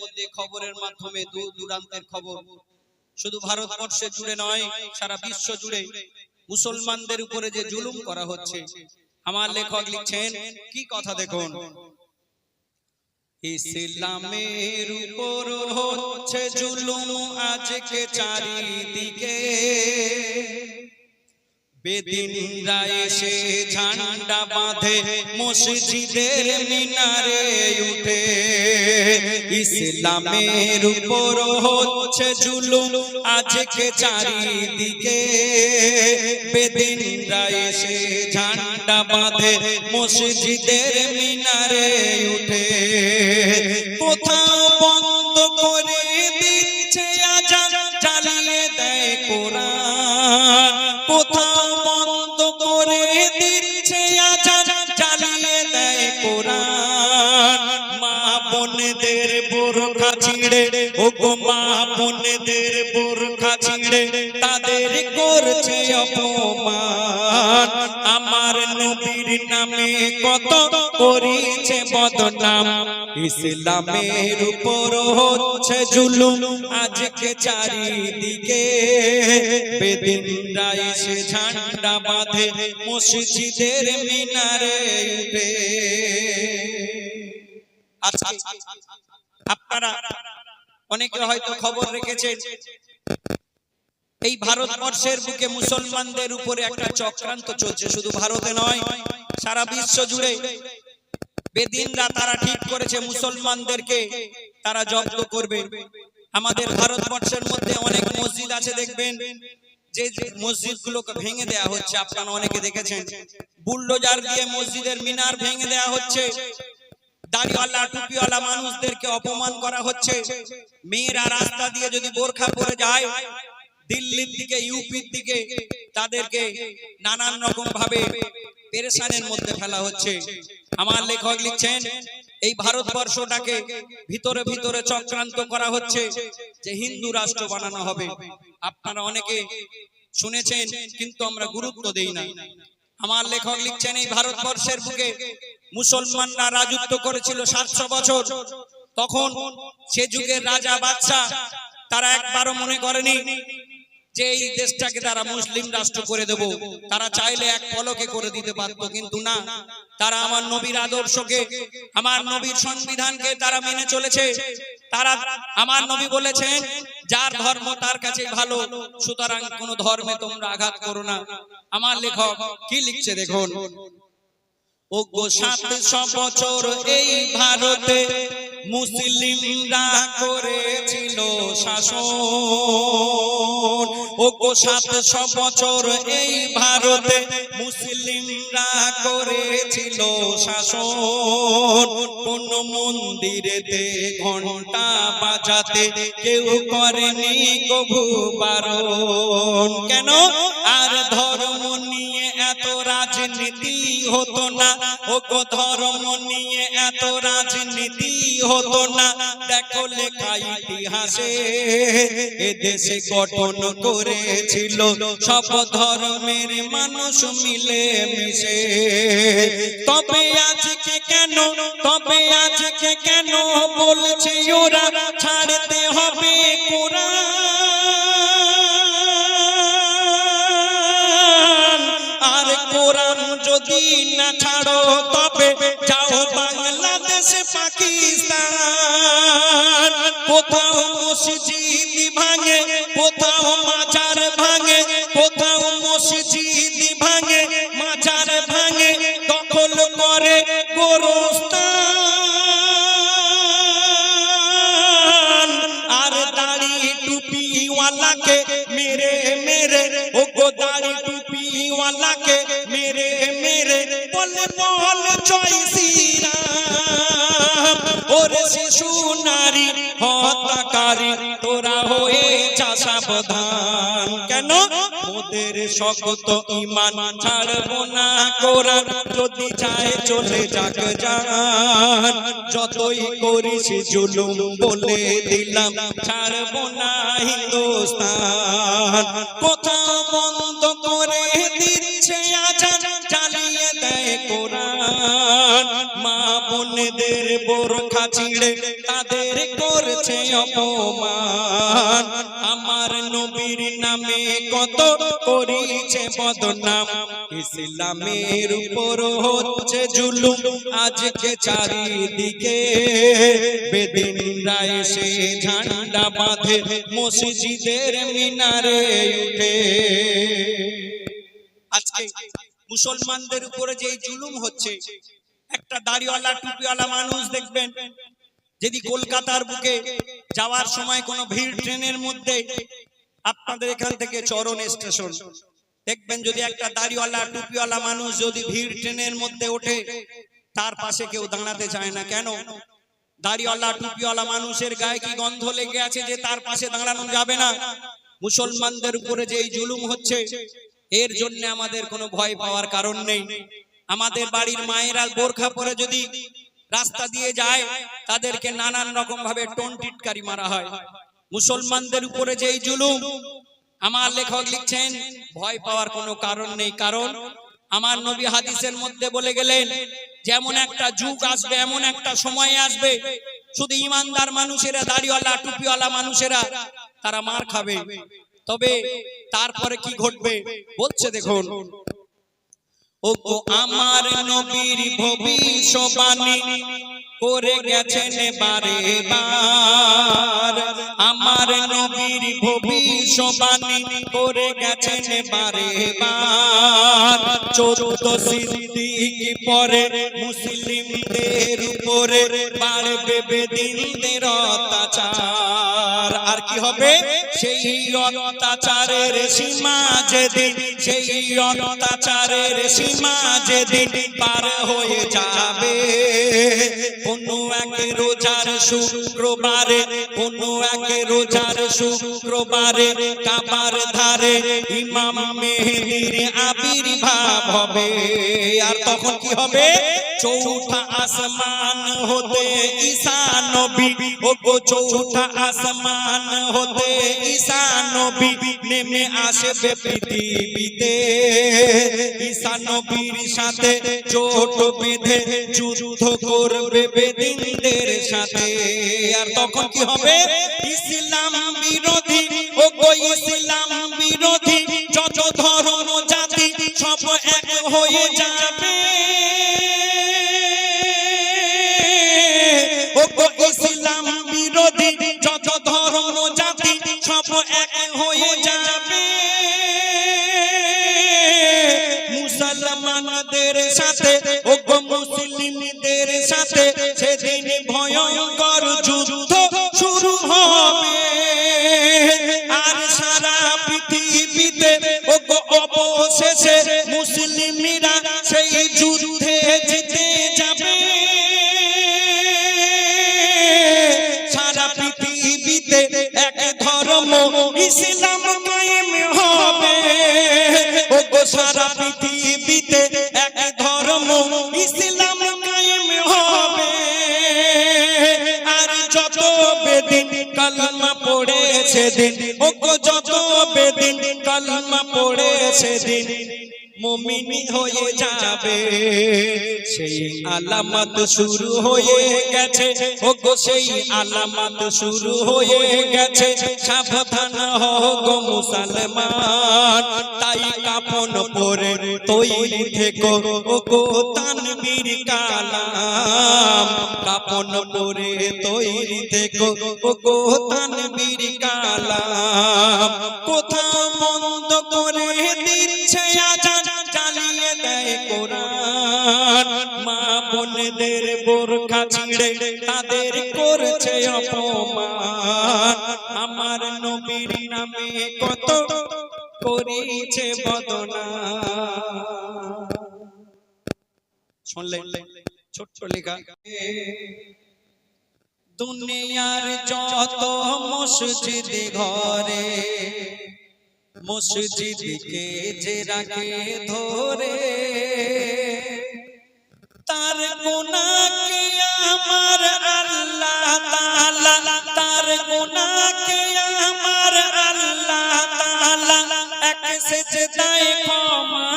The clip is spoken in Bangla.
মধ্যে খবরের মাধ্যমে দূর দূরান্তের খবর। শুধু ভারতবর্ষে জুড়ে নয়, সারা বিশ্ব জুড়ে মুসলমানদের উপরে যে জুলুম করা হচ্ছে, আমার লেখক লিখছেন, কি কথা দেখুন? ইসলামের উপর হচ্ছে জুলুম আজকে চারিদিকে। বেদিনরা এসে ঝান্ডা বাঁধে মসজিদের মিনারে উঠে। ইসলামের উপর হচ্ছে জুলুম আজকে চারিদিকে। বেদিনরা এসে ঝান্ডা বাঁধে মসজিদের মিনারে উঠে। ছিঁড়ে। ও গো মা, বোনদের বোরখা ছিঁড়ে। তাদের করছে অপমান। আমার নবীর নামে কত করিছে বদনাম। ইসলামের উপর হচ্ছে জুলুম। আজকে চারিদিকে বেদিনরা এসে ঝান্ডা বাঁধে, মসজিদের মিনারে উঠে। আজকে আপনারা অনেকে হয়তো খবর রেখেছেন এই ভারতবর্ষের বুকে মুসলমানদের উপরে একটা চক্রান্ত চলছে শুধু ভারতে নয় সারা বিশ্ব জুড়ে। বেদিনরা তারা ঠিক করেছে মুসলমানদেরকে তারা জব্দ করবে। আমাদের ভারতবর্ষের মধ্যে অনেক মসজিদ আছে দেখবেন যে মসজিদ গুলোকে ভেঙে দেয়া হচ্ছে। আপনারা অনেকে দেখেছেন বুলডোজার দিয়ে মসজিদের মিনার ভেঙে দেয়া হচ্ছে। দাড়িওয়ালা, টুপিওয়ালা মানুষদেরকে অপমান করা হচ্ছে। মেয়েরা রাস্তা দিয়ে যদি বোরখা পরে যায়, দিল্লির দিকে, ইউপির দিকে, তাদেরকে নানান রকম ভাবে পেরেশানের মধ্যে ফেলা হচ্ছে। আমার লেখক লিখছেন, এই ভারতবর্ষটাকে ভিতরে ভিতরে চক্রান্ত করা হচ্ছে যে হিন্দু রাষ্ট্র বানানো হবে। আপনারা অনেকে শুনেছেন, কিন্তু আমরা গুরুত্ব দেই না। আমার লেখক লিখছেন এই ভারতবর্ষের বুকে মুসলমানরা রাজত্ব করেছিল সাতশো বছর। তখন সে যুগের রাজা বাদশাহ তারা একবারও মনে করেনি যে এই দেশটাকে তারা মুসলিম রাষ্ট্র করে দেব, তারা চাইলে এক পলকে করে দিতে পারতো, কিন্তু না। তারা আমার নবীর আদর্শকে, আমার নবীর সংবিধানকে তারা মেনে চলেছে। তারা আমার নবী বলেছেন, যার ধর্ম তার কাছে ভালো, সুতরাং কোন ধর্মে তোমরা আঘাত করো না। আমার লেখক কি লিখছে দেখুন? ও গো সাতশো বছর এই ভারতে মুসলিমরা করেছিল শাসন। ও গো সাতশো বছর এই ভারতে মুসলিমরা করেছিল শাসন। কোন মন্দিরেতে বাজাতে কেউ করেনি কভু বারণ। কেন? আর ধর্ম নিয়ে এত রাজনীতি হতো না। ও গো ধর্ম নিয়ে এত রাজনীতি হতো না। দেখো লেখা ইতিহাসে, এ দেশে গঠন করেছিল। সব ধর্মের মানুষ মিলে মিশে। তবে আজকে কেন, তবে আজকে কেন বলছে ওরা, ছাড়তে হবে কোরআন? ছাড়ো তবে যাও বাংলাদেশ, পাকিস্তান। কোথাও মসজিদ ভাঙে, কোথাও মাজার ভাঙে, কোথাও মসজিদ ভাঙে, মাজার ভাঙে, দখল করে গোরস্তান আর দাড়ি টুপিওয়ালাকে মেরে মেরে ও গো দাড়ি টুপিওয়ালাকে শিশু নারী তোরা হয়ে কেন? শক্ত ইমান ছাড়বো না যদি চায় চলে যাক জান। যতই করিস জুলুম বলে দিলাম, ছাড়বো না হিন্দুস্তান। কোথাও গান মা বোনেদের বোরখা ছিঁড়ে তাদের করছে অপমান। আমার নবীর নামে কত করিছে বদনাম। ইসলামের উপর হচ্ছে জুলুম। আজকে চারিদিকে বেদিনরা এসে ঝান্ডা বাঁধে, মসজিদের মিনারে উঠে। আজকে মুসলমানদের উপরে যে জুলুম হচ্ছে, একটা দাড়িওয়ালা, টুপিওয়ালা মানুষ দেখবেন, যদি কলকাতার বুকে যাওয়ার সময় কোনো ভিড় ট্রেনের মধ্যে আপনাদের এখান থেকে চরণ স্টেশন, দেখবেন যদি একটা দাড়িওয়ালা, টুপিওয়ালা মানুষ যদি ভিড় ট্রেনের মধ্যে ওঠে, তার পাশে কেউ দাঁড়াতে চায় না। কেন? দাড়িওয়ালা, টুপিওয়ালা মানুষের গায়ে কি গন্ধ লেগে আছে যে তার পাশে দাঁড়ানো যাবে না? মুসলমানদের উপরে যে জুলুম হচ্ছে এর জন্য আমাদের কোনো ভয় পাওয়ার কারণ নেই। আমাদের বাড়ির মায়েরা বোরখা পরে যদি রাস্তা দিয়ে যায়, তাদেরকে নানান রকম ভাবে টোন টিটকারি মারা হয়। মুসলমানদের উপরে যে এই জুলুম, আমার লেখক লিখছেন, ভয় পাওয়ার কোনো কারণ নেই। কারণ আমার নবী হাদিসের মধ্যে বলে গেলেন, যেমন একটা যুগ আসবে, এমন একটা সময় আসবে, শুধু ইমানদার মানুষেরা, দাড়িওয়ালা, টুপিওয়ালা মানুষেরা, তারা মার খাবে। তবে তারপরে কি ঘটবে? বলছে দেখুন। ও গো আমার নবীর ভবিষ্যবাণী করে গেছেন বারে বার আমার নবীর ভবিষ্যবাণী করে গেছেন বারে বার। চোদ্দ সিদ্দিক পরে মুসলিমদের উপরে বাড়বে বেদিনদের অত্যাচার। আর কি হবে? সেই অত্যাচারের সীমা যেদিন, সেই অত্যাচারের সীমা যেদিন পার হয়ে যাবে। কোনো এক রোজার শুক্রবারে, কোনো এক রোজার শুক্রবারে কাবার ধারে ইমাম মেহেদির আবির্ভাব হবে। আর তখন কি হবে? চৌঠা আসমান হতে ঈসা নবী ও গো চৌঠা আসমান হতে ঈসা নেমে আসবে পৃথিবীতে সাথে জোট বেঁধে যুদ্ধ করবে বেদিনদের সাথে আর তখন কি হবে ইসলাম বিরোধী পড়েছে দিন। ও গো যত বেদিন, কালমা পড়েছে দিন। মুমিনি হয়ে যাবে, সেই আলামত শুরু হয়ে গেছে। ও গো সেই আলামত শুরু হয়ে গেছে। সাবধান হও গো মুসলমান, তাই কাপন পরে তৈরি থেকো ও গো তানবীর কালাম। কাপন পরে তৈরি থেকো ও গো তানবীর কালাম। কোথাও বন্ধ করে দিচ্ছে চালিয়ে দেয় কোরআন। মা বোনদের বোরখা ছিঁড়ে তাদের করছে অপমান। আমার নবীর নামে কত করিছে বদনা। শুনলেন? ছোট্ট লেখা। দুনিয়ার যত মসজিদ ঘরে, মসজিদকে যে রাখে ধরে, তার গুনাহকে আমার আল্লাহ তার আমার তাকে সেজদায় ক্ষমা